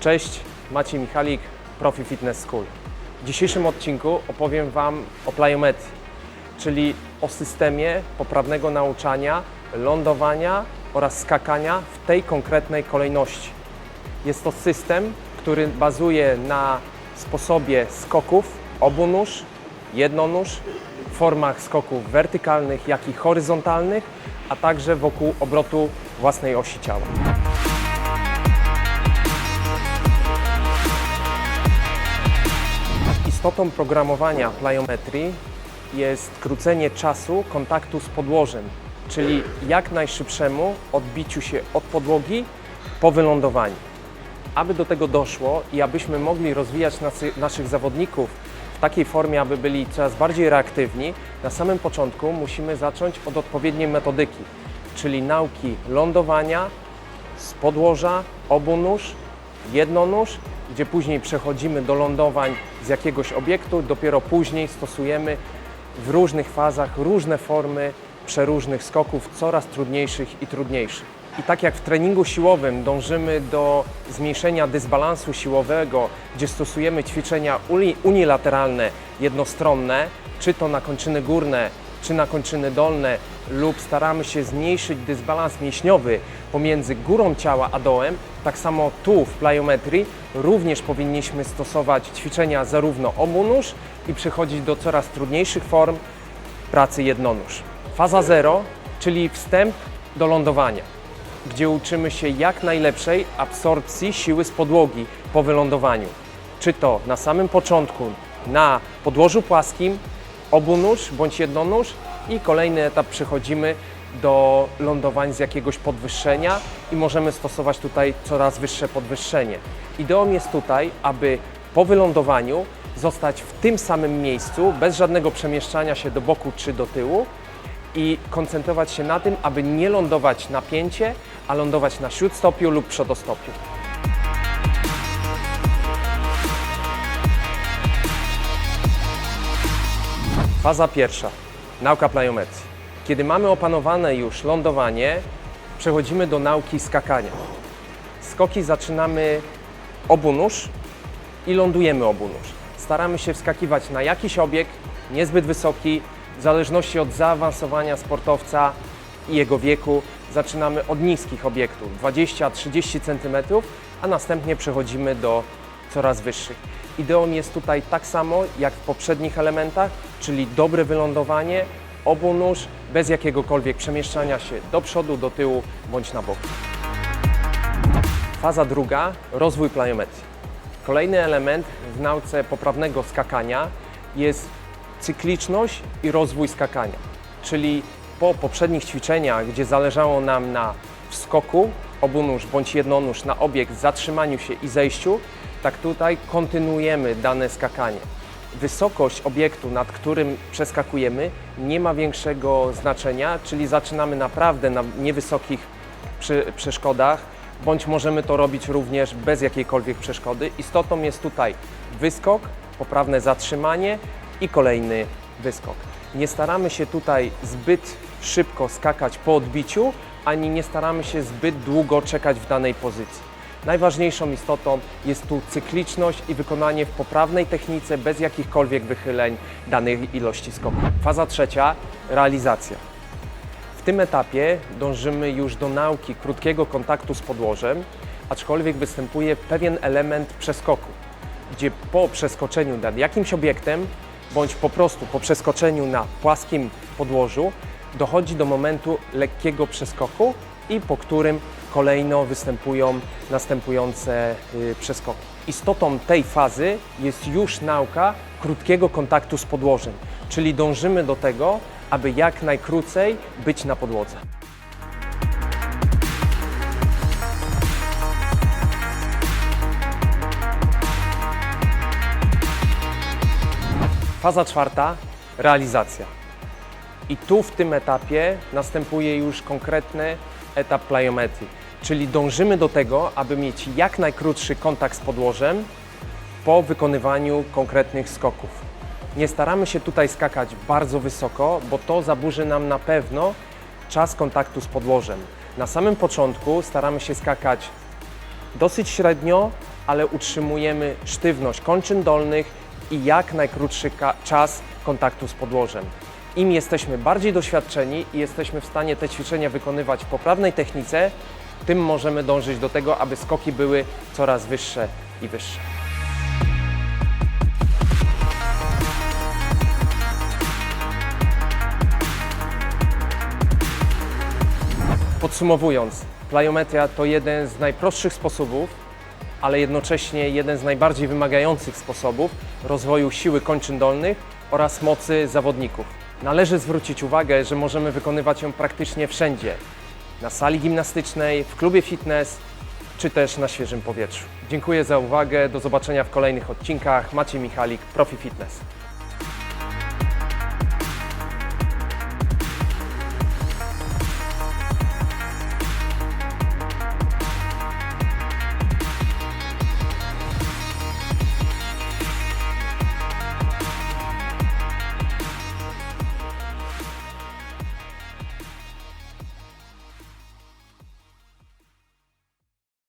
Cześć, Maciej Michalik, Profi Fitness School. W dzisiejszym odcinku opowiem Wam o plyometrii, czyli o systemie poprawnego nauczania, lądowania oraz skakania w tej konkretnej kolejności. Jest to system, który bazuje na sposobie skoków obunóż, jednonóż, formach skoków wertykalnych, jak i horyzontalnych, a także wokół obrotu własnej osi ciała. Istotą programowania plyometrii jest skrócenie czasu kontaktu z podłożem, czyli jak najszybszemu odbiciu się od podłogi po wylądowaniu. Aby do tego doszło i abyśmy mogli rozwijać nasy, naszych zawodników w takiej formie, aby byli coraz bardziej reaktywni, na samym początku musimy zacząć od odpowiedniej metodyki, czyli nauki lądowania z podłoża, obu nóż, jednonóż, gdzie później przechodzimy do lądowań z jakiegoś obiektu, dopiero później stosujemy w różnych fazach różne formy przeróżnych skoków, coraz trudniejszych i trudniejszych. I tak jak w treningu siłowym dążymy do zmniejszenia dysbalansu siłowego, gdzie stosujemy ćwiczenia uni- unilateralne, jednostronne, czy to na kończyny górne, czy na kończyny dolne, lub staramy się zmniejszyć dysbalans mięśniowy pomiędzy górą ciała a dołem, tak samo tu w plyometrii również powinniśmy stosować ćwiczenia zarówno obu nóż i przechodzić do coraz trudniejszych form pracy jednonóż. Faza zero, czyli wstęp do lądowania, gdzie uczymy się jak najlepszej absorpcji siły z podłogi po wylądowaniu. Czy to na samym początku na podłożu płaskim, obu nóż bądź jednonóż i kolejny etap przechodzimy do lądowań z jakiegoś podwyższenia i możemy stosować tutaj coraz wyższe podwyższenie. Ideą jest tutaj, aby po wylądowaniu zostać w tym samym miejscu, bez żadnego przemieszczania się do boku czy do tyłu i koncentrować się na tym, aby nie lądować na pięcie, a lądować na śródstopiu lub przodostopiu. Faza pierwsza. Nauka plyometrii. Kiedy mamy opanowane już lądowanie, przechodzimy do nauki skakania. Skoki zaczynamy obu nóż i lądujemy obu nóż. Staramy się wskakiwać na jakiś obiekt niezbyt wysoki, w zależności od zaawansowania sportowca i jego wieku. Zaczynamy od niskich obiektów 20-30 cm, a następnie przechodzimy do coraz wyższych. Ideą jest tutaj tak samo jak w poprzednich elementach, czyli dobre wylądowanie obu nóż bez jakiegokolwiek przemieszczania się do przodu, do tyłu bądź na bok. Faza druga rozwój plyometrii. Kolejny element w nauce poprawnego skakania jest cykliczność i rozwój skakania. Czyli po poprzednich ćwiczeniach, gdzie zależało nam na wskoku obu nóż bądź jednonóż na obiekt, zatrzymaniu się i zejściu, tak tutaj kontynuujemy dane skakanie. Wysokość obiektu, nad którym przeskakujemy, nie ma większego znaczenia, czyli zaczynamy naprawdę na niewysokich przeszkodach, bądź możemy to robić również bez jakiejkolwiek przeszkody. Istotą jest tutaj wyskok, poprawne zatrzymanie i kolejny wyskok. Nie staramy się tutaj zbyt szybko skakać po odbiciu, ani nie staramy się zbyt długo czekać w danej pozycji. Najważniejszą istotą jest tu cykliczność i wykonanie w poprawnej technice bez jakichkolwiek wychyleń danej ilości skoków. Faza trzecia realizacja. W tym etapie dążymy już do nauki krótkiego kontaktu z podłożem, aczkolwiek występuje pewien element przeskoku, gdzie po przeskoczeniu nad jakimś obiektem, bądź po prostu po przeskoczeniu na płaskim podłożu, dochodzi do momentu lekkiego przeskoku i po którym kolejno występują następujące y, przeskoki. Istotą tej fazy jest już nauka krótkiego kontaktu z podłożem, czyli dążymy do tego, aby jak najkrócej być na podłodze. Faza czwarta realizacja. I tu w tym etapie następuje już konkretny etap plyometrii, czyli dążymy do tego, aby mieć jak najkrótszy kontakt z podłożem po wykonywaniu konkretnych skoków. Nie staramy się tutaj skakać bardzo wysoko, bo to zaburzy nam na pewno czas kontaktu z podłożem. Na samym początku staramy się skakać dosyć średnio, ale utrzymujemy sztywność kończyn dolnych i jak najkrótszy czas kontaktu z podłożem. Im jesteśmy bardziej doświadczeni i jesteśmy w stanie te ćwiczenia wykonywać w poprawnej technice, tym możemy dążyć do tego, aby skoki były coraz wyższe i wyższe. Podsumowując, plyometria to jeden z najprostszych sposobów, ale jednocześnie jeden z najbardziej wymagających sposobów rozwoju siły kończyn dolnych oraz mocy zawodników. Należy zwrócić uwagę, że możemy wykonywać ją praktycznie wszędzie. Na sali gimnastycznej, w klubie fitness czy też na świeżym powietrzu. Dziękuję za uwagę, do zobaczenia w kolejnych odcinkach. Maciej Michalik, Profi Fitness.